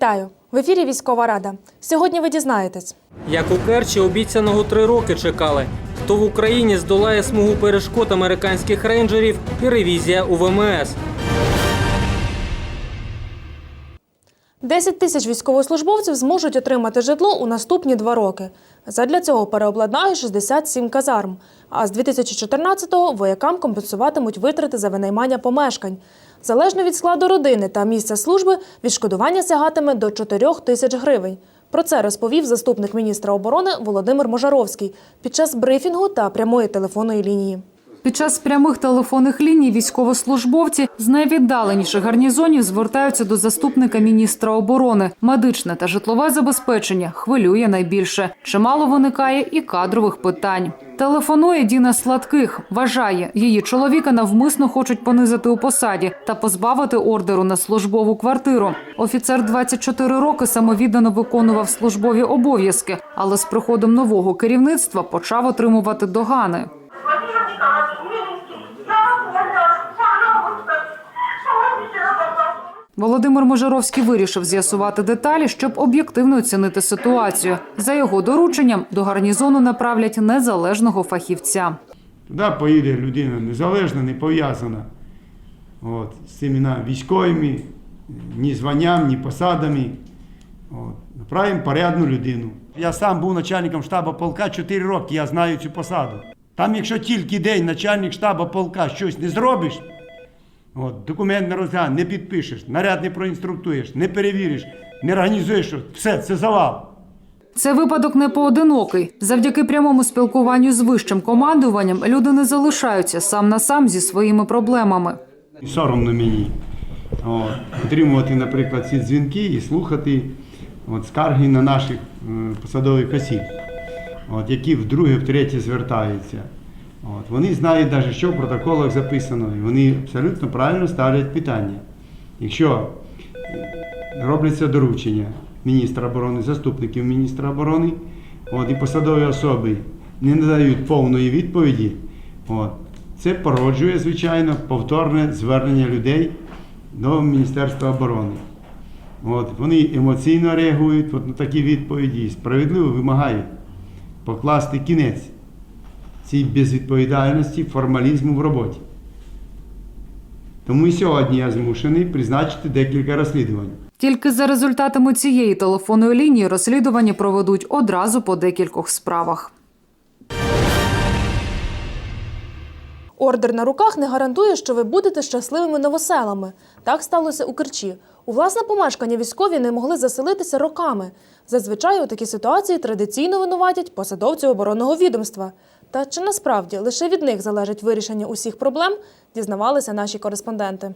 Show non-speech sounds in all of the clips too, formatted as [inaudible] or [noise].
Вітаю! В ефірі Військова Рада. Сьогодні ви дізнаєтесь. Як у Керчі обіцяного три роки чекали. Хто в Україні здолає смугу перешкод американських рейнджерів і ревізія у ВМС. 10 тисяч військовослужбовців зможуть отримати житло у наступні два роки. Задля цього переобладнають 67 казарм. А з 2014-го воякам компенсуватимуть витрати за винаймання помешкань. Залежно від складу родини та місця служби, відшкодування сягатиме до 4 тисяч гривень. Про це розповів заступник міністра оборони Володимир Можаровський під час брифінгу та прямої телефонної лінії. Під час прямих телефонних ліній військовослужбовці з найвіддаленіших гарнізонів звертаються до заступника міністра оборони. Медичне та житлове забезпечення хвилює найбільше. Чимало виникає і кадрових питань. Телефонує Діна Сладких. Вважає, її чоловіка навмисно хочуть понизити у посаді та позбавити ордеру на службову квартиру. Офіцер 24 роки самовіддано виконував службові обов'язки, але з приходом нового керівництва почав отримувати догани. Володимир Можаровський вирішив з'ясувати деталі, щоб об'єктивно оцінити ситуацію. За його дорученням до гарнізону направлять незалежного фахівця. Туди поїде людина незалежна, не пов'язана от, з цими військовими, ні званням, ні посадами. От. Направимо порядну людину. Я сам був начальником штабу полка 4 роки, я знаю цю посаду. Там, якщо тільки день начальник штабу полка щось не зробиш, от, документ не розглянеш, не підпишеш, наряд не проінструктуєш, не перевіриш, не організуєш, щось, все, це завал. Це випадок не поодинокий. Завдяки прямому спілкуванню з вищим командуванням люди не залишаються сам на сам зі своїми проблемами. Соромно мені от, отримувати, наприклад, ці дзвінки і слухати от, скарги на наших е, посадових осіб, от, які вдруге, втретє звертаються. От, вони знають навіть, що в протоколах записано, і вони абсолютно правильно ставлять питання. Якщо робляться доручення міністра оборони, заступників міністра оборони, от, і посадові особи не надають повної відповіді, от, це породжує, звичайно, повторне звернення людей до Міністерства оборони. От, вони емоційно реагують от на такі відповіді і справедливо вимагають покласти кінець цій безвідповідальності, формалізму в роботі. Тому і сьогодні я змушений призначити декілька розслідувань. Тільки за результатами цієї телефонної лінії розслідування проведуть одразу по декількох справах. Ордер на руках не гарантує, що ви будете щасливими новоселами. Так сталося у Керчі. У власне помешкання військові не могли заселитися роками. Зазвичай у такій ситуації традиційно винуватять посадовці оборонного відомства. Та чи насправді лише від них залежить вирішення усіх проблем, дізнавалися наші кореспонденти.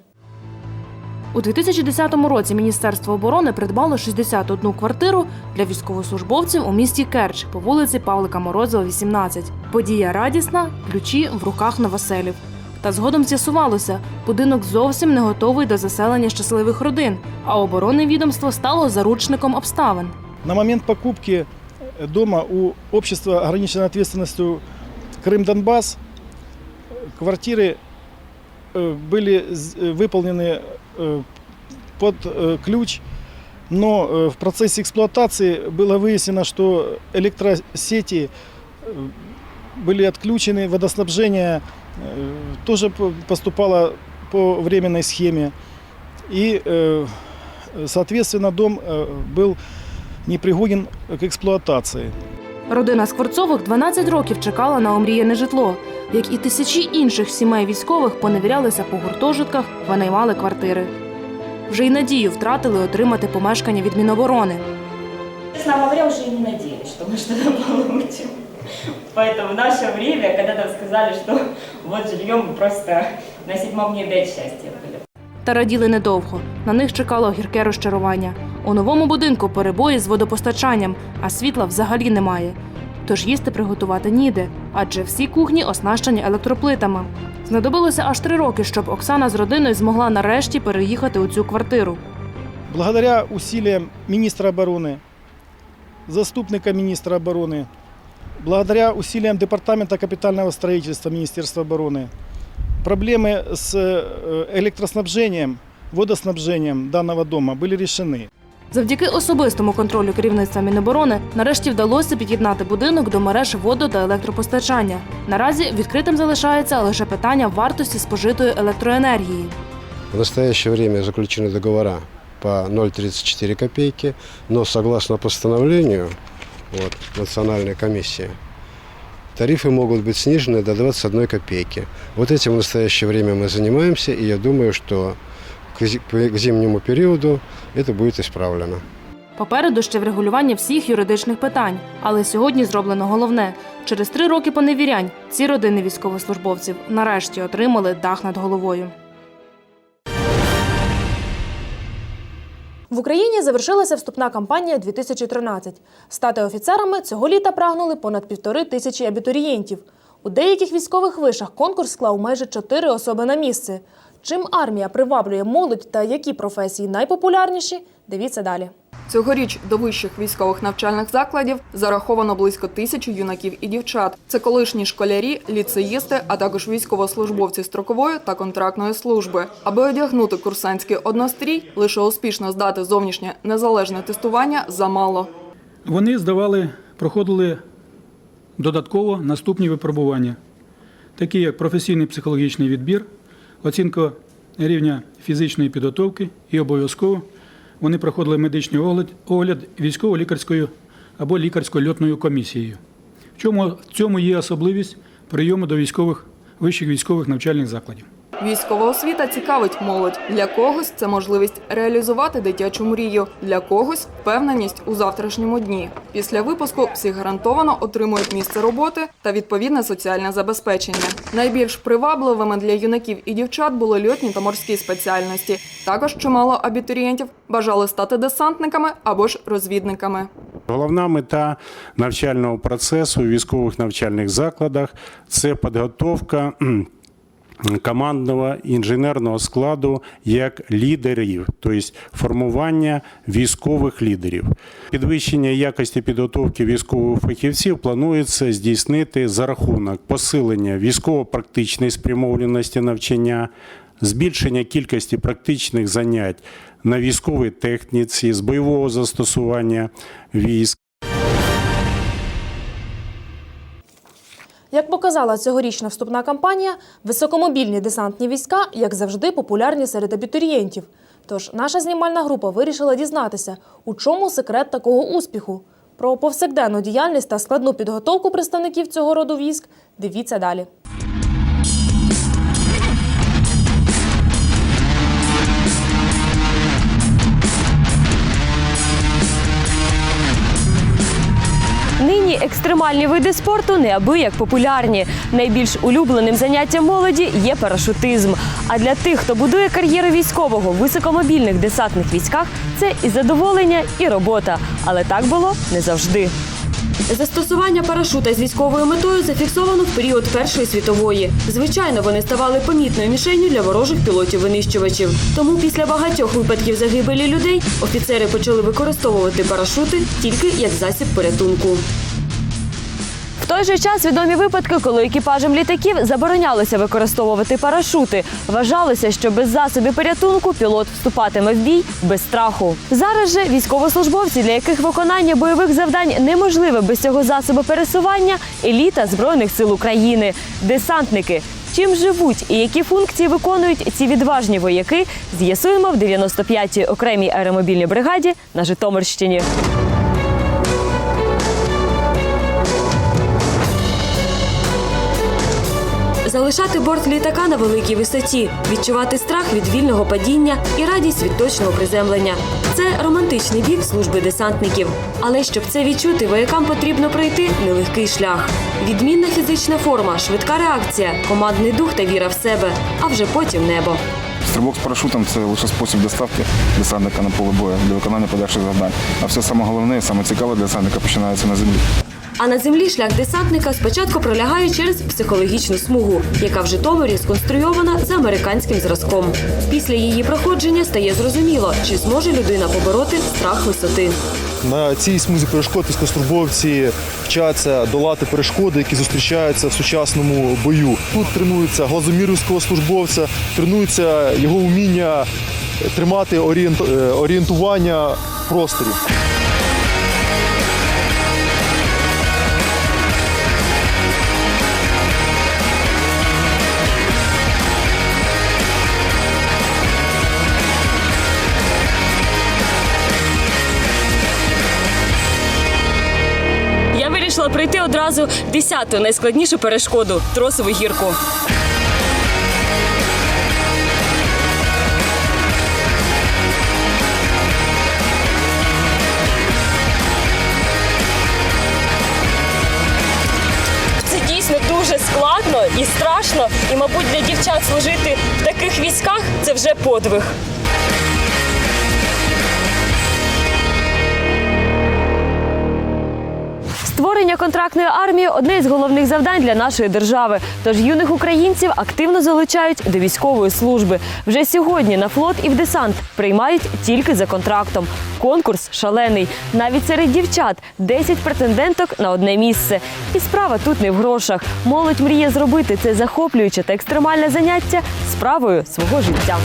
У 2010 році Міністерство оборони придбало 61 квартиру для військовослужбовців у місті Керч по вулиці Павлика Морозова, 18. Подія радісна, ключі в руках новоселів. Та згодом з'ясувалося, будинок зовсім не готовий до заселення щасливих родин, а оборонне відомство стало заручником обставин. На момент покупки дома у общества ограниченной ответственностью Крым-Донбасс квартиры э, были з- э, выполнены э, под э, ключ, но э, в процессе эксплуатации было выяснено, что электросети э, были отключены, водоснабжение э, тоже п- поступало по временной схеме. И, э, соответственно, дом э, был непригоден к експлуатації. Родина Скворцових 12 років чекала на омріяне житло. Як і тисячі інших сімей військових поневірялися по гуртожитках, винаймали квартири. Вже й надію втратили отримати помешкання від Міноборони. Честно говоря, уже и не надеялись, что мы что-то получим. Поэтому в наше время, когда нам сказали, что вот жильем мы просто на седьмом небе от счастья были. Та раділи недовго. На них чекало гірке розчарування. У новому будинку перебої з водопостачанням, а світла взагалі немає. Тож їсти приготувати ніде, адже всі кухні оснащені електроплитами. Знадобилося аж три роки, щоб Оксана з родиною змогла нарешті переїхати у цю квартиру. Благодаря усилиям министра обороны, заступника министра обороны, благодаря усилиям Департамента капитального строительства Министерства обороны, проблемы с э, электроснабжением, водоснабжением данного дома были решены. Завдяки особистому контролю керівництва Міноборони нарешті вдалося під'єднати будинок до мереж воду та електропостачання. Наразі відкритим залишається лише питання вартості спожитої електроенергії. В настоящее время заключены договора по 0,34 копейки, но согласно постановлению вот, Национальной комиссии, тарифы могут быть снижены до 21 копейки. Вот этим в настоящее время мы занимаемся, и я думаю, что к зи- к зимнему периоду это будет исправлено. Попереду ще врегулювання всіх юридичних питань. Але сьогодні зроблено головне: через три роки поневірянь ці родини військовослужбовців нарешті отримали дах над головою. В Україні завершилася вступна кампанія 2013. Стати офіцерами цього літа прагнули понад півтори тисячі абітурієнтів. У деяких військових вишах конкурс склав майже чотири особи на місце. Чим армія приваблює молодь та які професії найпопулярніші? Дивіться далі. Цьогоріч до вищих військових навчальних закладів зараховано близько тисячі юнаків і дівчат. Це колишні школярі, ліцеїсти, а також військовослужбовці строкової та контрактної служби. Аби одягнути курсантський однострій, лише успішно здати зовнішнє незалежне тестування замало. Вони здавали, проходили додатково наступні випробування, такі як професійний психологічний відбір, оцінка рівня фізичної підготовки і обов'язково вони проходили медичний огляд, огляд військово-лікарською або лікарсько-льотною комісією. В чому, в цьому є особливість прийому до військових, вищих військових навчальних закладів. Військова освіта цікавить молодь. Для когось це можливість реалізувати дитячу мрію, для когось впевненість у завтрашньому дні. Після випуску всі гарантовано отримують місце роботи та відповідне соціальне забезпечення. Найбільш привабливими для юнаків і дівчат були льотні та морські спеціальності. Також чимало абітурієнтів бажали стати десантниками або ж розвідниками. Головна мета навчального процесу у військових навчальних закладах це підготовка командного інженерного складу як лідерів, тобто формування військових лідерів. Підвищення якості підготовки військових фахівців планується здійснити за рахунок посилення військово-практичної спрямовленості навчання, збільшення кількості практичних занять на військовій техніці з бойового застосування військ. Як показала цьогорічна вступна кампанія, високомобільні десантні війська, як завжди, популярні серед абітурієнтів. Тож наша знімальна група вирішила дізнатися, у чому секрет такого успіху. Про повсякденну діяльність та складну підготовку представників цього роду військ дивіться далі. Нині екстремальні види спорту неабияк популярні. Найбільш улюбленим заняттям молоді є парашутизм. А для тих, хто будує кар'єру військового в високомобільних десантних військах, це і задоволення, і робота. Але так було не завжди. Застосування парашута з військовою метою зафіксовано в період Першої світової. Звичайно, вони ставали помітною мішенню для ворожих пілотів-винищувачів. Тому після багатьох випадків загибелі людей офіцери почали використовувати парашути тільки як засіб порятунку. В той же час відомі випадки, коли екіпажам літаків заборонялося використовувати парашути. Вважалося, що без засобів порятунку пілот вступатиме в бій без страху. Зараз же військовослужбовці, для яких виконання бойових завдань неможливе без цього засобу пересування, еліта збройних сил України, десантники. Чим живуть і які функції виконують ці відважні вояки, з'ясуємо в 95-й окремій аеромобільній бригаді на Житомирщині. Залишати борт літака на великій висоті, відчувати страх від вільного падіння і радість від точного приземлення. Це романтичний бік служби десантників. Але щоб це відчути, воякам потрібно пройти нелегкий шлях. Відмінна фізична форма, швидка реакція, командний дух та віра в себе, а вже потім небо. Стрибок з парашутом це лише спосіб доставки десантника на поле бою для виконання подальших завдань. А все саме головне і саме цікаве для десантника починається на землі. А на землі шлях десантника спочатку пролягає через психологічну смугу, яка в Житомирі сконструйована за американським зразком. Після її проходження стає зрозуміло, чи зможе людина побороти страх висоти. На цій смузі перешкод військовослужбовці вчаться долати перешкоди, які зустрічаються в сучасному бою. Тут тренується глазомір військовослужбовця, тренується його вміння тримати е, орієнтування в просторі. Пройти одразу десяту найскладнішу перешкоду тросову гірку. Дуже складно і страшно. І, мабуть, для дівчат служити в таких військах це вже подвиг. Створення контрактної армії одне із головних завдань для нашої держави. Тож юних українців активно залучають до військової служби. Вже сьогодні на флот і в десант приймають тільки за контрактом. Конкурс шалений. Навіть серед дівчат 10 претенденток на одне місце. І справа тут не в грошах. Молодь мріє зробити це захоплююче та екстремальне заняття справою свого життя.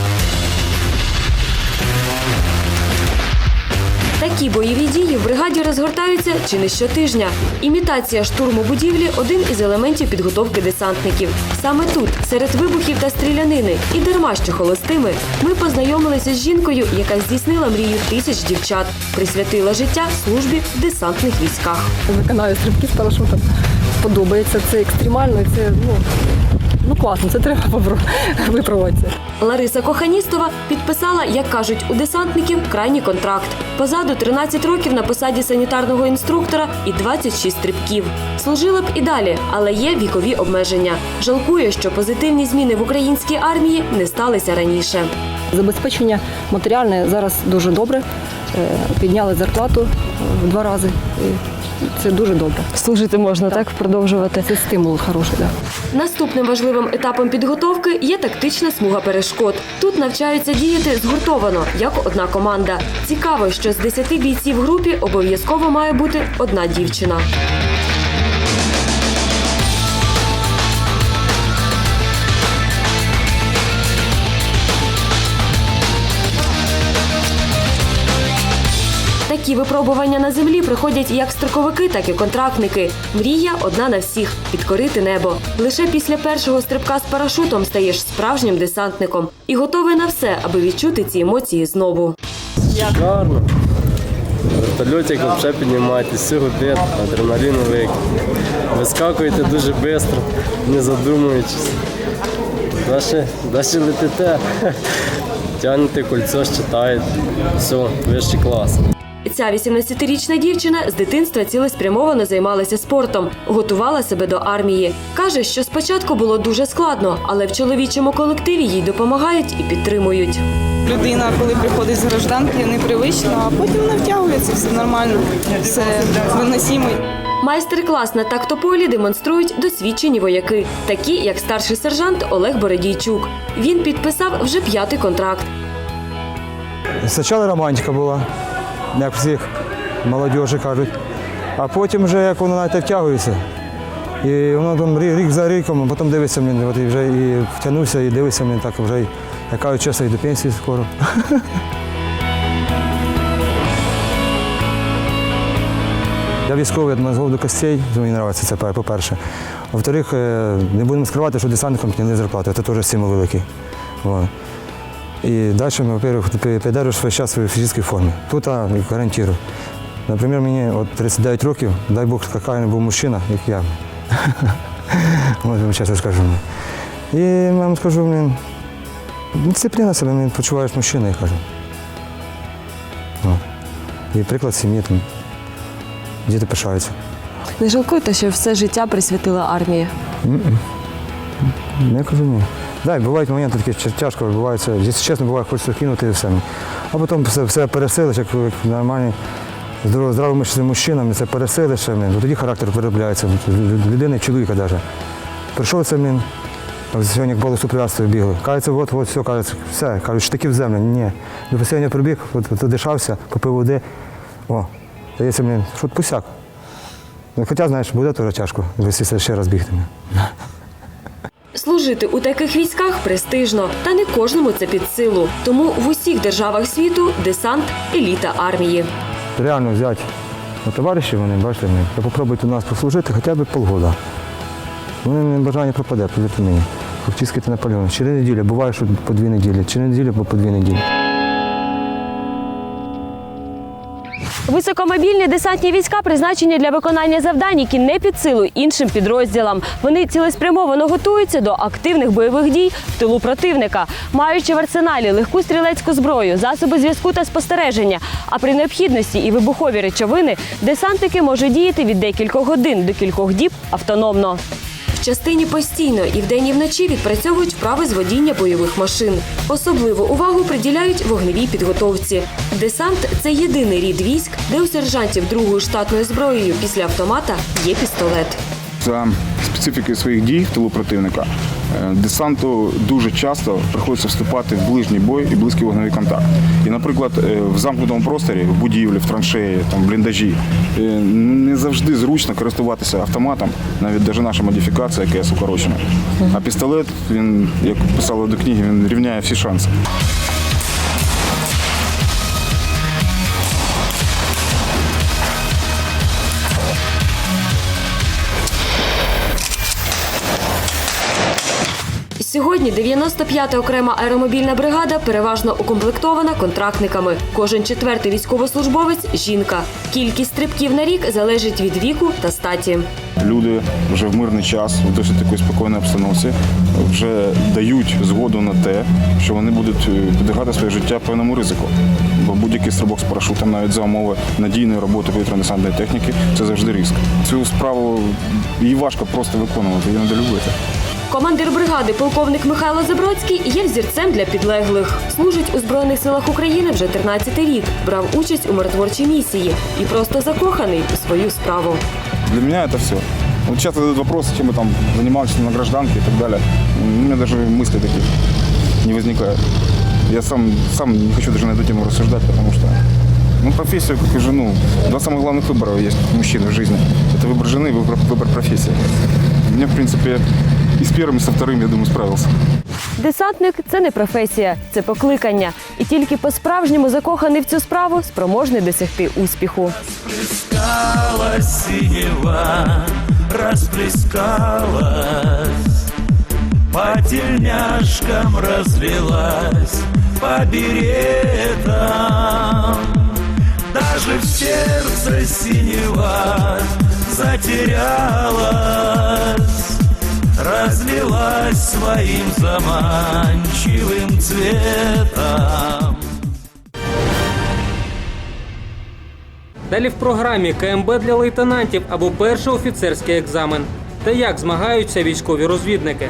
Такі бойові дії в бригаді розгортаються чи не щотижня. Імітація штурму будівлі один із елементів підготовки десантників. Саме тут, серед вибухів та стрілянини, і дарма що холостими, ми познайомилися з жінкою, яка здійснила мрію тисяч дівчат, присвятила життя службі в десантних військах. Виконаю стрибки з парашутом. Подобається це екстремально, це ну, ну класно, це треба [laughs] випробувати. Лариса Коханістова підписала, як кажуть, у десантників крайній контракт. Позаду 13 років на посаді санітарного інструктора і 26 стрибків. Служила б і далі, але є вікові обмеження. Жалкує, що позитивні зміни в українській армії не сталися раніше. Забезпечення матеріальне зараз дуже добре. Е, Підняли зарплату в два рази. Це дуже добре. Служити можна так, продовжувати. Це стимул хороший. Да. Наступним важливим етапом підготовки є тактична смуга перешкод. Тут навчаються діяти згуртовано, як одна команда. Цікаво, що з 10 бійців в групі обов'язково має бути одна дівчина. Такі випробування на землі проходять як строковики, так і контрактники. Мрія одна на всіх підкорити небо. Лише після першого стрибка з парашутом стаєш справжнім десантником і готовий на все, аби відчути ці емоції знову. Гарно. Вертольотик взагалі піднімаєтесь, всю годину, адреналіну великий. Вискакуєте дуже швидко, не задумуючись. Далі, далі летите, [laughs] тягнете кольцо, щитаєте. Все, вищий клас. Ця 18-річна дівчина з дитинства цілеспрямовано займалася спортом, готувала себе до армії. Каже, що спочатку було дуже складно, але в чоловічому колективі їй допомагають і підтримують. Людина, коли приходить з гражданки, непривично, а потім вона втягується, все нормально, все виносимо. Майстер-клас на тактополі демонструють досвідчені вояки, такі як старший сержант Олег Бородійчук. Він підписав вже п'ятий контракт. Спочатку романтика була, як всіх молодежі кажуть. А потім вже як воно навіть втягується. І воно там рік за ріком, а потім дивиться мені, от і вже і втягнувся, і дивиться мені так вже, кажуть, чесно, і до пенсії скоро. [laughs] Я військовий, я з до костей, мені подобається це по-перше. Во-вторых, е, не будемо скривати, що десантникам підняли зарплату, це теж стимул великий. Далі ми, во-первых, піддержуєш весь час в фізичній формі. Тут а, гарантую. Наприклад, мені от 39 років, дай Бог, який був мужчина, як я. [laughs] От вам чесно скажу. І я вам скажу, блін, дисципліна себе, блін, почуваєш мужчина, я кажу. От. І приклад сім'ї там. Діти пишаються. Не жалкуєте, що все життя присвятила армії? М-м. Я кажу. Да, бувають моменти такі тя- тяжко, бувається, якщо чесно, буває, хочеться кинути і все. А потім все, все пересилиш, як, як здоровий, здравий мислячий це пересилиш, тоді характер виробляється, лю- людини, чоловіка навіть. Прийшов це, от сьогодні як болесу препятствия бігли. Кажеться, от, от, все, кажеться, все, кажуть, штаки в землю. Ні. До посіння прибіг, от, от, дишався, попив води. О, здається, блін, що пусяк. Ну, Хоча, знаєш, буде теж тяжко, якщо ще раз бігти. Служити у таких військах престижно, та не кожному це під силу. Тому в усіх державах світу десант еліта армії. Реально взяти ну, товариші, вони, бачите, попробуйте у нас послужити хоча б полгода. Вони не бажання пропаде, повірте мені. Хлопці скити Наполеон. Через неділю, буває, що по дві неділі, через неділю по дві неділі. Високомобільні десантні війська призначені для виконання завдань, які не під силу іншим підрозділам. Вони цілеспрямовано готуються до активних бойових дій в тилу противника, маючи в арсеналі легку стрілецьку зброю, засоби зв'язку та спостереження. А при необхідності і вибухові речовини десантники можуть діяти від декількох годин до кількох діб автономно. Частині постійно і вдень і вночі відпрацьовують вправи з водіння бойових машин. Особливу увагу приділяють вогневій підготовці. Десант це єдиний рід військ, де у сержантів другою штатною зброєю після автомата є пістолет. За специфікою своїх дій в тилу противника е, десанту дуже часто приходиться вступати в ближній бой і близький вогневий контакт. І, наприклад, е, в замкнутому просторі, в будівлі, в траншеї, там, в бліндажі е, не завжди зручно користуватися автоматом, навіть навіть наша модифікація, яка укорочена. А пістолет, він, як писали до книги, він рівняє всі шанси. Сьогодні 95-та окрема аеромобільна бригада переважно укомплектована контрактниками. Кожен четвертий військовослужбовець жінка. Кількість стрибків на рік залежить від віку та статі. Люди вже в мирний час, в досить такої спокійній обстановці, вже дають згоду на те, що вони будуть е, підлягати своє життя певному ризику. Бо будь-який стрибок з парашутом, навіть за умови надійної роботи повітряно-десантної техніки, це завжди ризик. Цю справу її важко просто виконувати, її треба любити. Командир бригади, полковник Михайло Забродський, є взірцем для підлеглих. Служить у Збройних силах України вже 13-й рік. Брав участь у миротворчій місії і просто закоханий у свою справу. Для меня это все. Вот часто задают вопросы, чем мы там занимались на гражданке и так далее. У меня даже мыслей таких не возникает. Я сам, сам не хочу даже на эту тему рассуждать, потому что ну, профессия, как и жену. Два самых главных выбора есть у мужчины в жизни. Это выбор жены и выбор, выбор профессии. Мне, в принципе, и с первым, и со вторым, я думаю, справился. Десантник це не професія, це покликання. І тільки по-справжньому закоханий в цю справу спроможний досягти успіху. Синева, расплескалась, по тельняшкам разлилась, по беретам. Даже в сердце синева затерялась, разлилась своим заманчивым цветом. Далі в програмі КМБ для лейтенантів або перший офіцерський екзамен. Та як змагаються військові розвідники.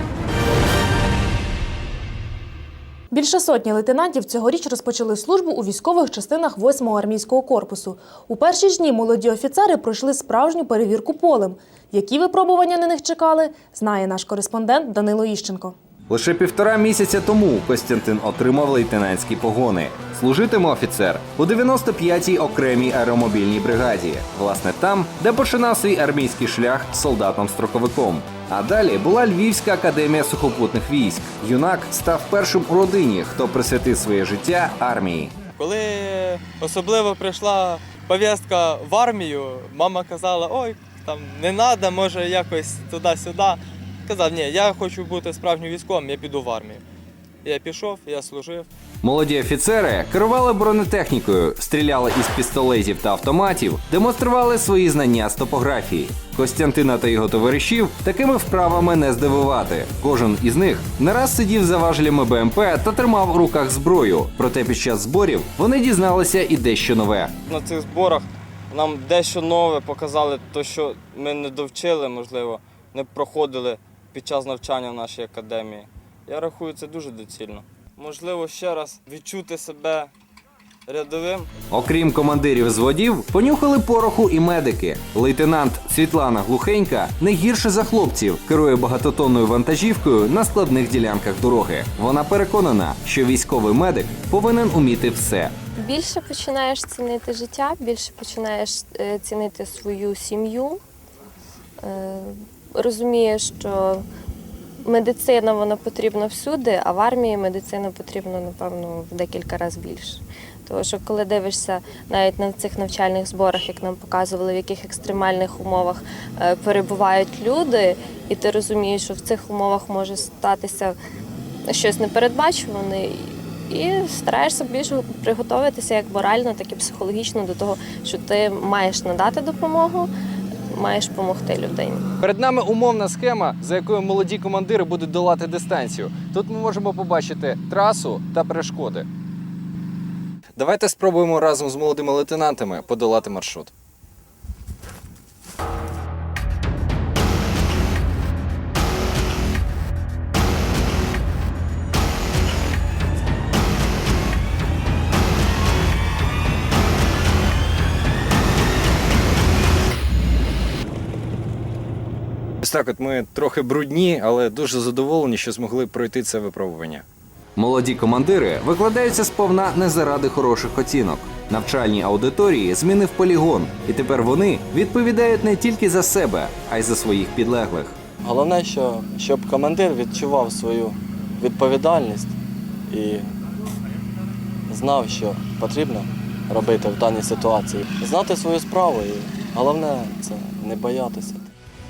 Більше сотні лейтенантів цьогоріч розпочали службу у військових частинах 8-го армійського корпусу. У перші ж дні молоді офіцери пройшли справжню перевірку полем. Які випробування на них чекали, знає наш кореспондент Данило Іщенко. Лише півтора місяця тому Костянтин отримав лейтенантські погони. Служитиме офіцер у 95-й окремій аеромобільній бригаді. Власне, там, де починав свій армійський шлях солдатом-строковиком. А далі була Львівська академія сухопутних військ. Юнак став першим у родині, хто присвятив своє життя армії. Коли особливо прийшла пов'язка в армію, мама казала, ой, там не треба, може якось туди-сюди. Казав, ні, я хочу бути справжнім військовим, я піду в армію. Я пішов, я служив. Молоді офіцери керували бронетехнікою, стріляли із пістолетів та автоматів, демонстрували свої знання з топографії. Костянтина та його товаришів такими вправами не здивувати. Кожен із них не раз сидів за важелями БМП та тримав у руках зброю. Проте під час зборів вони дізналися і дещо нове. На цих зборах нам дещо нове показали, то, що ми не довчили, можливо, не проходили під час навчання в нашій академії. Я рахую, це дуже доцільно. Можливо, ще раз відчути себе рядовим. Окрім командирів зводів, понюхали пороху і медики. Лейтенант Світлана Глухенька не гірше за хлопців керує багатотонною вантажівкою на складних ділянках дороги. Вона переконана, що військовий медик повинен уміти все. Більше починаєш цінити життя, більше починаєш е, цінити свою сім'ю. Е, Розумієш, що медицина вона потрібна всюди, а в армії медицина потрібна, напевно, в декілька разів більше. Тому що коли дивишся навіть на цих навчальних зборах, як нам показували, в яких екстремальних умовах е, перебувають люди, і ти розумієш, що в цих умовах може статися щось непередбачуване, і стараєшся більше приготуватися як морально, так і психологічно до того, що ти маєш надати допомогу, маєш допомогти людині. Перед нами умовна схема, за якою молоді командири будуть долати дистанцію. Тут ми можемо побачити трасу та перешкоди. Давайте спробуємо разом з молодими лейтенантами подолати маршрут. Ось так, от ми трохи брудні, але дуже задоволені, що змогли пройти це випробування. Молоді командири викладаються сповна не заради хороших оцінок. Навчальні аудиторії змінив полігон, і тепер вони відповідають не тільки за себе, а й за своїх підлеглих. Головне, що, щоб командир відчував свою відповідальність і знав, що потрібно робити в даній ситуації. Знати свою справу і головне це не боятися.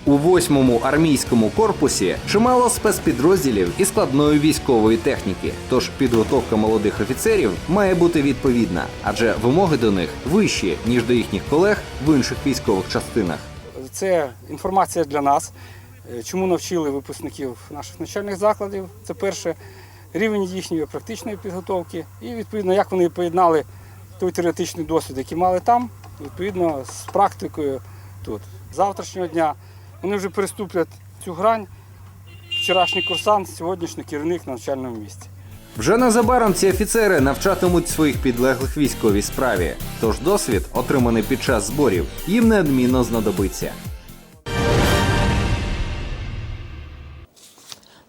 У восьмому армійському корпусі чимало спецпідрозділів і складної військової техніки. Тож підготовка молодих офіцерів має бути відповідна, адже вимоги до них вищі ніж до їхніх колег в інших військових частинах. Це інформація для нас. Чому навчили випускників наших навчальних закладів? Це перше рівень їхньої практичної підготовки, і відповідно, як вони поєднали той теоретичний досвід, який мали там, відповідно з практикою тут. Завтрашнього дня вони вже переступлять цю грань. Вчорашній курсант, сьогоднішній керівник на навчальному місці. Вже незабаром ці офіцери навчатимуть своїх підлеглих військовій справі. Тож досвід, отриманий під час зборів, їм неодмінно знадобиться.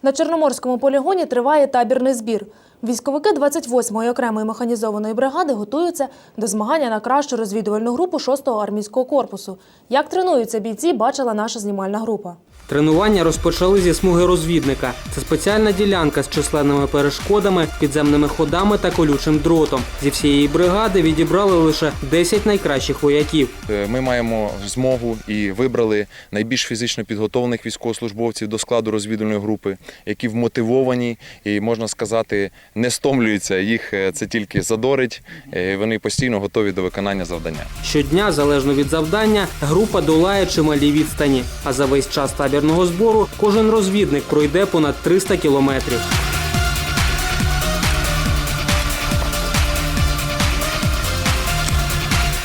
На Чорноморському полігоні триває табірний збір. Військовики 28-ї окремої механізованої бригади готуються до змагання на кращу розвідувальну групу 6-го армійського корпусу. Як тренуються бійці, бачила наша знімальна група. Тренування розпочали зі смуги розвідника. Це спеціальна ділянка з численними перешкодами, підземними ходами та колючим дротом. Зі всієї бригади відібрали лише 10 найкращих вояків. Е, Ми маємо змогу і вибрали найбільш фізично підготовлених військовослужбовців до складу розвідувальної групи, які вмотивовані і можна сказати, не стомлюються. Їх е, це тільки задорить. е, Вони постійно готові до виконання завдання. Щодня, залежно від завдання, група долає чималі відстані. А за весь час табірного збору кожен розвідник пройде понад 300 кілометрів.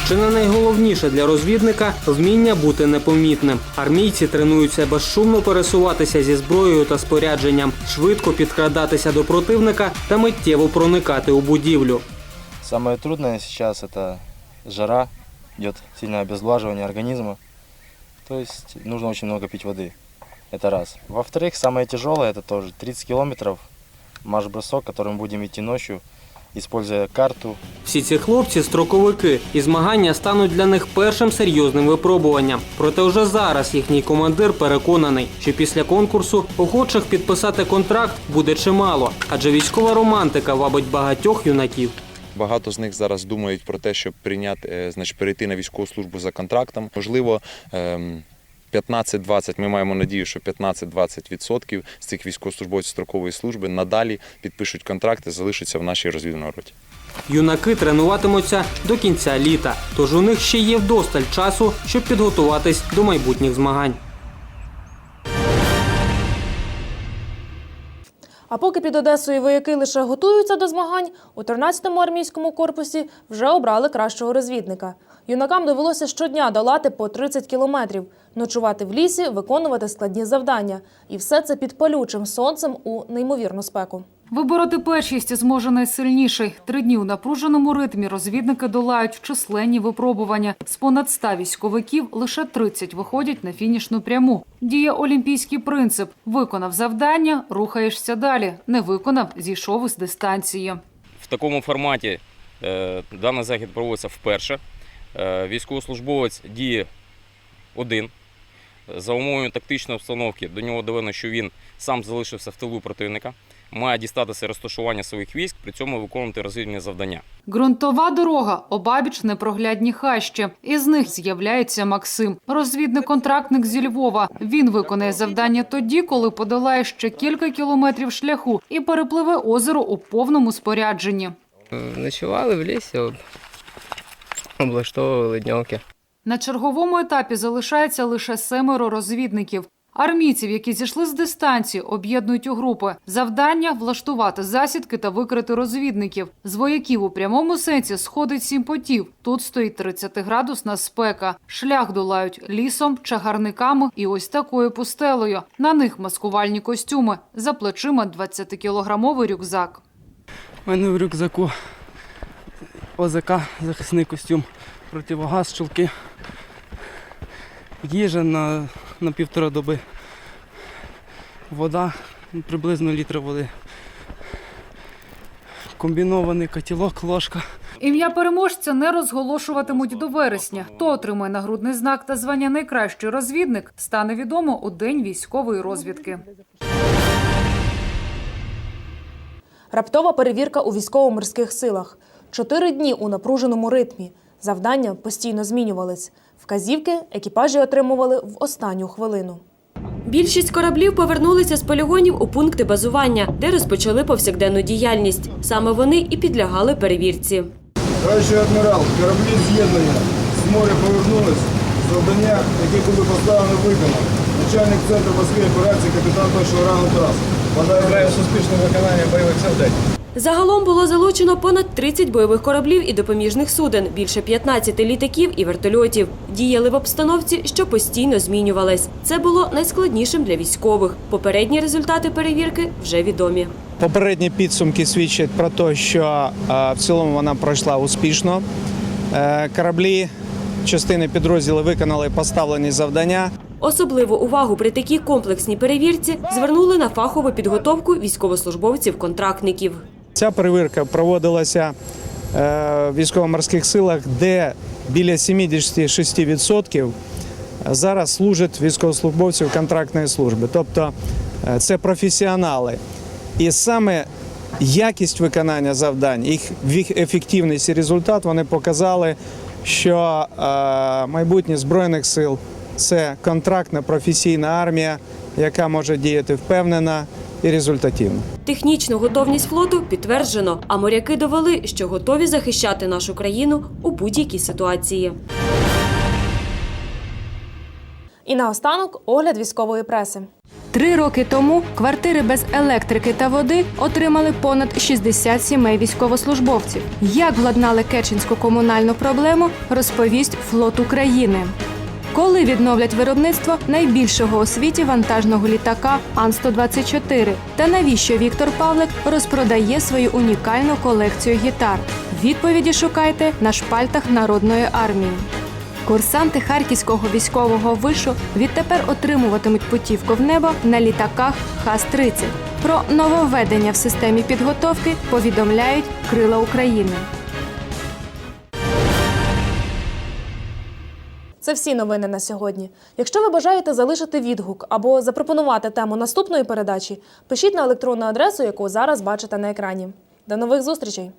Чи не найголовніше для розвідника вміння бути непомітним. Армійці тренуються безшумно пересуватися зі зброєю та спорядженням, швидко підкрадатися до противника та миттєво проникати у будівлю. Самое трудное сейчас это жара, идет сильное обезвлаживание организма. То есть нужно очень много пить воды. Это раз. Во-вторых, самое тяжелое это тоже 30 километров марш-бросок, который мы будем идти ночью, используя карту. Всі ці хлопці строковики, і змагання стануть для них першим серйозним випробуванням. Проте вже зараз їхній командир переконаний, що після конкурсу охочих підписати контракт буде чимало, адже військова романтика вабить багатьох юнаків. Багато з них зараз думають про те, щоб прийняти, е, значить, перейти на військову службу за контрактом. Можливо, ем, 15-20, ми маємо надію, що 15-20% з цих військовослужбовців строкової служби надалі підпишуть контракти, залишаться в нашій розвідувальній роті. Юнаки тренуватимуться до кінця літа, тож у них ще є вдосталь часу, щоб підготуватись до майбутніх змагань. А поки під Одесою вояки лише готуються до змагань, у 13-му армійському корпусі вже обрали кращого розвідника. Юнакам довелося щодня долати по 30 кілометрів, ночувати в лісі, виконувати складні завдання. І все це під палючим сонцем у неймовірну спеку. Вибороти першість зможе найсильніший. Три дні у напруженому ритмі розвідники долають численні випробування. З понад 100 військовиків лише 30 виходять на фінішну пряму. Діє олімпійський принцип: виконав завдання, рухаєшся далі. Не виконав, зійшов із дистанції. В такому форматі е, даний захід проводиться вперше. Е, військовослужбовець діє один. За умовою тактичної обстановки до нього доведено, що він сам залишився в тилу противника, має дістатися розташування своїх військ, при цьому виконувати розвідні завдання. Ґрунтова дорога, обабіч непроглядні хащі. Із них з'являється Максим, розвідник-контрактник зі Львова. Він виконає завдання тоді, коли подолає ще кілька кілометрів шляху і перепливе озеро у повному спорядженні. Ночували в лісі, облаштовували дньовки. На черговому етапі залишається лише семеро розвідників. Армійців, які зійшли з дистанції, об'єднують у групи. Завдання влаштувати засідки та викрити розвідників. З вояків у прямому сенсі сходить сім потів. Тут стоїть 30-градусна спека. Шлях долають лісом, чагарниками і ось такою пустелею. На них маскувальні костюми. За плечима 20-кілограмовий рюкзак. У мене в рюкзаку ОЗК, захисний костюм, противогаз, чулки, їжа на, на півтора доби, вода, приблизно літр води, комбінований котілок, ложка. Ім'я переможця не розголошуватимуть до вересня. Хто отримає нагрудний знак та звання найкращий розвідник, стане відомо у день військової розвідки. Раптова перевірка у військово-морських силах. Чотири дні у напруженому ритмі. Завдання постійно змінювались. Вказівки екіпажі отримували в останню хвилину. Більшість кораблів повернулися з полігонів у пункти базування, де розпочали повсякденну діяльність. Саме вони і підлягали перевірці. Товариші адмірал, кораблі з'єднання з моря повернулись. Завдання, яке було поставлено, виконано. Начальник центру морської операції, капітан першого рангу Тарас. Бажаю з успішного виконання бойових завдань. Загалом було залучено понад 30 бойових кораблів і допоміжних суден, більше 15 літаків і вертольотів. Діяли в обстановці, що постійно змінювалась. Це було найскладнішим для військових. Попередні результати перевірки вже відомі. Попередні підсумки свідчать про те, що е, в цілому вона пройшла успішно. Е, Кораблі, частини підрозділів виконали поставлені завдання. Особливу увагу при такій комплексній перевірці звернули на фахову підготовку військовослужбовців-контрактників. Ця перевірка проводилася е, в військово-морських силах, де біля 76% зараз служать військовослужбовців контрактної служби. Тобто е, це професіонали. І саме якість виконання завдань, їх ефективність і результат вони показали, що е, майбутнє Збройних сил це контрактна професійна армія, яка може діяти впевнено і результативно. Технічну готовність флоту підтверджено, а моряки довели, що готові захищати нашу країну у будь-якій ситуації. І наостанок огляд військової преси. Три роки тому квартири без електрики та води отримали понад 60 сімей військовослужбовців. Як владнали Керченську комунальну проблему, розповість флот України. Коли відновлять виробництво найбільшого у світі вантажного літака Ан-124? Та навіщо Віктор Павлик розпродає свою унікальну колекцію гітар? Відповіді шукайте на шпальтах народної армії. Курсанти Харківського військового вишу відтепер отримуватимуть путівку в небо на літаках Хас-30. Про нововведення в системі підготовки повідомляють Крила України. Це всі новини на сьогодні. Якщо ви бажаєте залишити відгук або запропонувати тему наступної передачі, пишіть на електронну адресу, яку зараз бачите на екрані. До нових зустрічей!